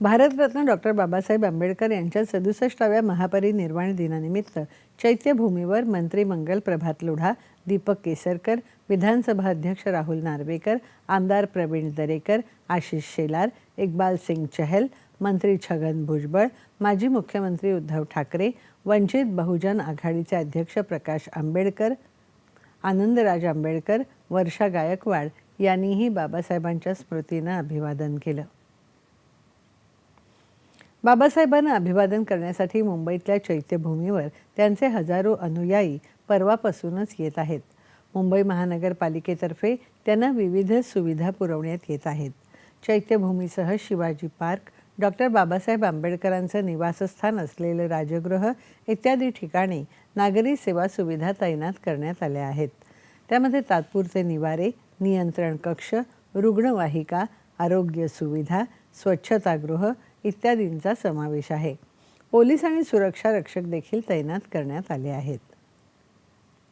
Bharat Ratna doctor Babasaheb Ambedkar यांच्या सदुसष्टाव्या महापरिनिर्वाण दिनानिमित्त चैत्यभूमीवर मंत्री मंगल प्रभात लोढा दीपक केसरकर विधानसभा अध्यक्ष राहुल नार्वेकर आमदार प्रवीण दरेकर आशिष शेलार इक्बाल सिंग चहल मंत्री छगन भुजबळ माजी मुख्यमंत्री उद्धव ठाकरे वंचित बहुजन आघाडीचे अध्यक्ष प्रकाश आंबेडकर आनंदराज आंबेडकर वर्षा गायकवाड यांनीही बाबासाहेबांच्या स्मृतीनं अभिवादन केलं. बाबासाहेबांना अभिवादन करण्यासाठी मुंबईतल्या चैत्यभूमीवर त्यांचे हजारो अनुयायी परवापासूनच येत आहेत. मुंबई महानगरपालिकेतर्फे त्यांना विविध सुविधा पुरवण्यात येत आहेत. चैत्यभूमीसह शिवाजी पार्क डॉक्टर बाबासाहेब आंबेडकरांचं निवासस्थान असलेलं राजगृह इत्यादी ठिकाणी नागरी सेवा सुविधा तैनात करण्यात आल्या आहेत. त्यामध्ये तात्पुरते निवारे नियंत्रण कक्ष रुग्णवाहिका आरोग्य सुविधा स्वच्छतागृह इत्यादींचा समावेश आहे. पोलीस आणि सुरक्षा रक्षक देखील तैनात करण्यात आले आहेत.